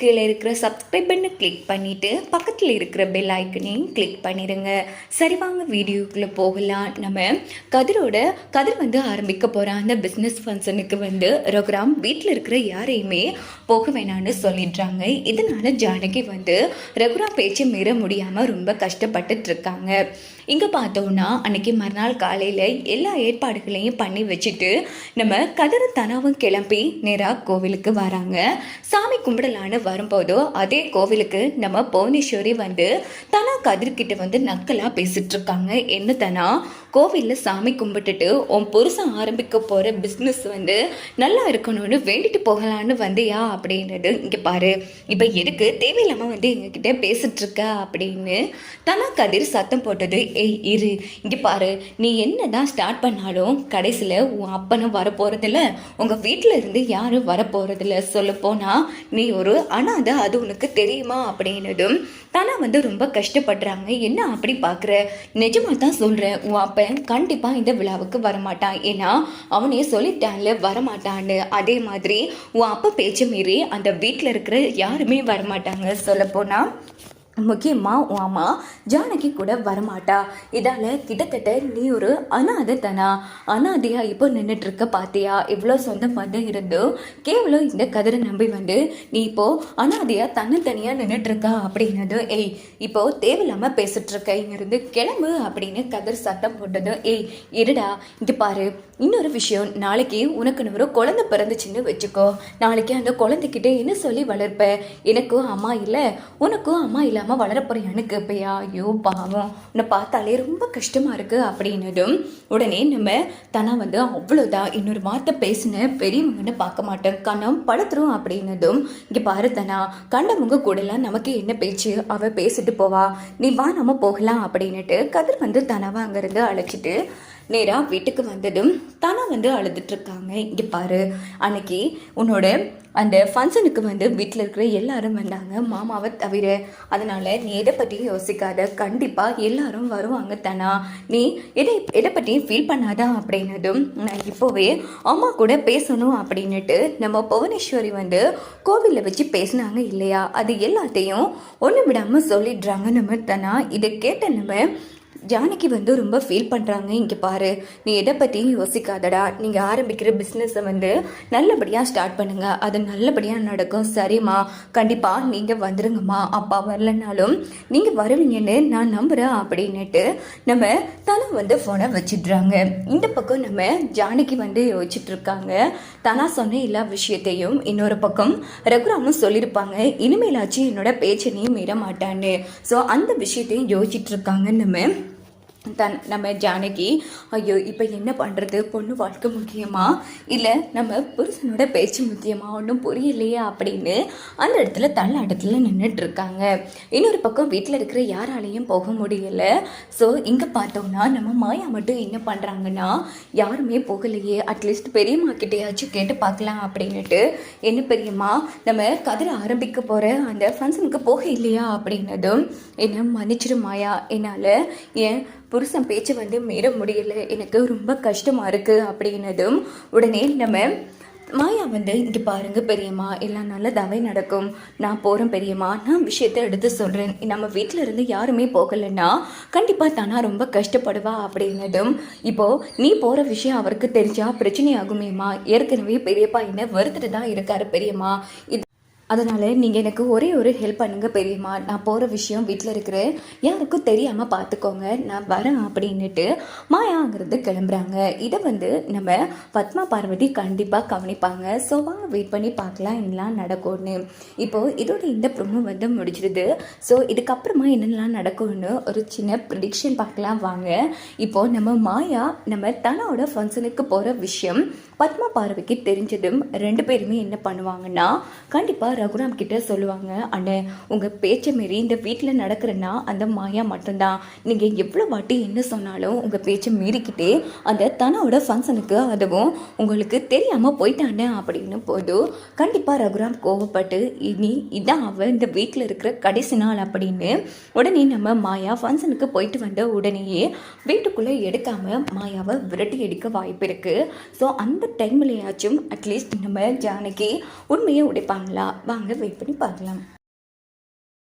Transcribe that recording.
கீழே இருக்கிற சப்ஸ்கிரைப் பண்ணு கிளிக் பண்ணிவிட்டு பக்கத்தில் இருக்கிற பெல் ஐக்கனையும் கிளிக் பண்ணிடுங்க சரி வாங்க வீடியோக்குள்ளே போகலாம். நம்ம கதிரோட கதிர் வந்து ஆரம்பிக்க போகிற அந்த பிஸ்னஸ் ஃபங்க்ஷனுக்கு வந்து ரகுராம் வீட்டில் இருக்கிற யாரையுமே போக வேணான்னு சொல்லிடுறாங்க. இதனால ஜானகி வந்து ரகுராம் பேச்சை மீற முடியாமல் ரொம்ப கஷ்டப்பட்டுட்டு இருக்காங்க. இங்கே பார்த்தோன்னா அன்னைக்கு மறுநாள் காலையில் எல்லா ஏற்பாடுகளையும் பண்ணி வச்சுட்டு நம்ம கதிர தனாவும் கிளம்பி நேராக கோவிலுக்கு வராங்க. சாமி கும்பிடலான்னு வரும்போதோ அதே கோவிலுக்கு நம்ம புவனேஸ்வரி வந்து தனா கதிர்கிட்ட வந்து நக்கலாக பேசிட்டு இருக்காங்க என்ன தனா? கோவிலில் சாமி கும்பிட்டுட்டு உன் புருஷன் ஆரம்பிக்க போகிற பிஸ்னஸ் வந்து நல்லா இருக்கணும்னு வேண்டிட்டு போகலான்னு வந்தியா? அப்படின்றது இங்கே பாரு இப்போ எதுக்கு தேவையில்லாமல் வந்து எங்ககிட்ட பேசிட்டு அப்படின்னு தனா கதிர் சத்தம் போட்டது ஏய் இரு இங்கே பாரு நீ என்ன தான் ஸ்டார்ட் பண்ணாலும் கடைசியில் உன் அப்பனும் வரப்போகிறதில்ல உங்கள் வீட்டில் இருந்து யாரும் வரப்போகிறதில்ல சொல்ல போனால் நீ ஒரு ஆனால் அது உனக்கு தெரியுமா அப்படின்னதும் தானா வந்து ரொம்ப கஷ்டப்படுறாங்க. என்ன அப்படி பார்க்குற நிஜமாக தான் சொல்கிறேன் உன் அப்பன் கண்டிப்பாக இந்த விழாவுக்கு வரமாட்டான். ஏன்னா அவனே சொல்லிட்டான்ல வரமாட்டான்னு. அதே மாதிரி உன் அப்பா பேச்சு மீறி அந்த வீட்டில் இருக்கிற யாருமே வரமாட்டாங்க. சொல்லப்போனால் முக்கியமாக உன் அம்மா ஜானகி கூட வரமாட்டா. இதால் கிட்டத்தட்ட நீ ஒரு அனாதை தானா அனாதையா இப்போ நின்றுட்டுருக்க பார்த்தியா இவ்வளோ சொந்தம் வந்து இருந்தும் கேவலம் இந்த கதிரை நம்பி வந்து நீ இப்போது அனாதையாக தனித்தனியாக நின்றுட்டு இருக்கா அப்படின்னது ஏய் இப்போது தேவையில்லாமல் பேசிகிட்ருக்க இங்கேருந்து கிளம்பு அப்படின்னு கதிர் சத்தம் போட்டது ஏய் இருடா இங்கே பாரு. இன்னொரு விஷயம். நாளைக்கு உனக்குன்னு ஒரு குழந்தை பிறந்துச்சுன்னு வச்சுக்கோ. நாளைக்கு அந்த குழந்தைக்கிட்ட என்ன சொல்லி வளர்ப்ப? எனக்கும் அம்மா இல்லை உனக்கும் அம்மா இல்லாமல் வளரப்போறியான்னு கேட்பையா ஐயோ பாவம். உன்னை பார்த்தாலே ரொம்ப கஷ்டமா இருக்கு அப்படின்னதும் உடனே நம்ம தனா வந்து அவ்வளோதான் இன்னொரு வார்த்தை பேசின பெரியவங்கன்னு பார்க்க மாட்டேன். கணம் படுத்துரும் அப்படின்னதும் இங்கே பாரு தனா கண்டவங்க கூடலாம் நமக்கு என்ன பேச்சு? அவ பேசிட்டு போவா. நீ வா நம்ம போகலாம் அப்படின்னுட்டு கதிர் வந்து தனாவை அங்கேருந்து அழைச்சிட்டு நேராக வீட்டுக்கு வந்ததும் தனா வந்து அழுதுட்டு இருக்காங்க இங்கே பாரு அன்னைக்கு உன்னோட அந்த ஃபங்க்ஷனுக்கு வந்து வீட்டில் இருக்கிற எல்லாரும் வந்தாங்க. மாமாவை தவிர அதனால் நீ எதை பற்றியும் யோசிக்காத. கண்டிப்பாக எல்லாரும் வருவாங்க தானா. நீ எதை எதை பற்றியும் ஃபீல் பண்ணாதா அப்படின்னதும் நான் இப்போவே அம்மா கூட பேசணும் அப்படின்னுட்டு நம்ம புவனேஸ்வரி வந்து கோவிலில் வச்சு பேசினாங்க இல்லையா? அது எல்லாத்தையும் ஒன்று விடாமல் சொல்லிடுறாங்க நம்ம தானா. இதை கேட்ட நம்ம ஜானகி வந்து ரொம்ப ஃபீல் பண்ணுறாங்க இங்கே பாரு நீ எதை பற்றியும் யோசிக்காதடா. நீங்கள் ஆரம்பிக்கிற பிஸ்னஸை வந்து நல்லபடியாக ஸ்டார்ட் பண்ணுங்கள் அது நல்லபடியாக நடக்கும். சரிம்மா. கண்டிப்பாக நீங்கள் வந்துருங்கம்மா. அப்பா வரலனாலும் நீங்கள் வருவீங்கன்னு நான் நம்புகிறேன் அப்படின்னுட்டு நம்ம தனா வந்து ஃபோனை வச்சிடுறாங்க. இந்த பக்கம் நம்ம ஜானகி வந்து யோசிச்சுட்ருக்காங்க தனா சொன்ன எல்லா விஷயத்தையும் இன்னொரு பக்கம் ரகுராமும் சொல்லியிருப்பாங்க. இனிமேலாச்சும் என்னோட பேச்சனையும் மீற மாட்டான்னு. ஸோ அந்த விஷயத்தையும் யோசிச்சுட்டு இருக்காங்க நம்ம தன் நம்ம ஜானகி ஐயோ இப்போ என்ன பண்ணுறது பொண்ணு வாழ்க்கை முக்கியமா? இல்லை நம்ம புருஷனோட பேச்சு முக்கியமா? ஒன்றும் புரியலையே அப்படின்னு அந்த இடத்துல தள்ளாட்டத்தில் நின்றுட்டு இருக்காங்க இன்னொரு பக்கம் வீட்டில் இருக்கிற யாராலையும் போக முடியல. ஸோ இங்கே பார்த்தோம்னா நம்ம மாயா மட்டும் என்ன பண்ணுறாங்கன்னா யாருமே போகலையே. அட்லீஸ்ட் பெரியம்மா கிட்டேயாச்சும் கேட்டு பார்க்கலாம் அப்படின்னுட்டு என்ன பெரியம்மா நம்ம கதிர ஆரம்பிக்க போகிற அந்த ஃபங்க்ஷனுக்கு போக இல்லையா அப்படின்னதும் என்ன மன்னிச்சிடும் மாயா என்னால் என் புருஷன் பேச்சு வந்து மீற முடியல. எனக்கு ரொம்ப கஷ்டமாக இருக்குது அப்படின்னதும் உடனே நம்ம மாயா வந்து இங்கே பாருங்க பெரியம்மா எல்லாம் நல்லதாகவே நடக்கும். நான் போகிறேன் பெரியம்மா நான் விஷயத்தை எடுத்து சொல்கிறேன் நம்ம வீட்டில் இருந்து யாருமே போகலைன்னா கண்டிப்பாக தானா ரொம்ப கஷ்டப்படுவா அப்படின்னதும் இப்போது நீ போகிற விஷயம் அவருக்கு தெரிஞ்சால் பிரச்சனை ஆகுமேம்மா ஏற்கனவே பெரியப்பா என்ன வருத்துட்டு தான் இருக்காரு பெரியம்மா. இது அதனால் நீங்கள் எனக்கு ஒரே ஒரு ஹெல்ப் பண்ணுங்கள் பெரியம்மா. நான் போகிற விஷயம் வீட்டில் இருக்கிற யாருக்கும் தெரியாமல் பார்த்துக்கோங்க நான் வரேன் அப்படின்னுட்டு மாயாங்கிறது கிளம்புறாங்க. இதை வந்து நம்ம பத்மா பார்வதி கண்டிப்பாக கவனிப்பாங்க. ஸோ வாங்க வெயிட் பண்ணி பார்க்கலாம் என்னலாம் நடக்கும்னு. இப்போது இதோட இந்த ப்ரொமோ வந்து முடிச்சிருது ஸோ இதுக்கப்புறமா என்னென்னலாம் நடக்கும்னு ஒரு சின்ன ப்ரிடிக்ஷன் பார்க்கலாம் வாங்க. இப்போது நம்ம மாயா நம்ம தனோட ஃபங்க்ஷனுக்கு போகிற விஷயம் பத்மா பார்வைக்கு தெரிஞ்சதும் ரெண்டு பேருமே என்ன பண்ணுவாங்கன்னா கண்டிப்பாக ரகுராம் கிட்ட சொல்லுவாங்க அண்ணே உங்கள் பேச்சை மாரி இந்த வீட்டில் நடக்கிறன்னா அந்த மாயா மட்டும்தான். நீங்கள் எவ்வளோ வாட்டி என்ன சொன்னாலும் உங்கள் பேச்சை மீறிக்கிட்டே அந்த தனோட ஃபங்க்ஷனுக்கு அதுவும் உங்களுக்கு தெரியாமல் போயிட்டானே அப்படின்னு போதும் கண்டிப்பாக ரகுராம் கோவப்பட்டு இனி இதான் அவள் இந்த வீட்டில் இருக்கிற கடைசி நாள் அப்படின்னு உடனே நம்ம மாயா ஃபங்க்ஷனுக்கு போயிட்டு வந்த உடனேயே வீட்டுக்குள்ளே எடுக்காமல் மாயாவை விரட்டி அடிக்க வாய்ப்பு இருக்குது ஸோ அந்த டைம்லேயாச்சும் அட்லீஸ்ட் நம்ம ஜானகி உண்மையை உடைப்பாங்களா? வாங்க வெயிட் பண்ணி பார்க்கலாம்.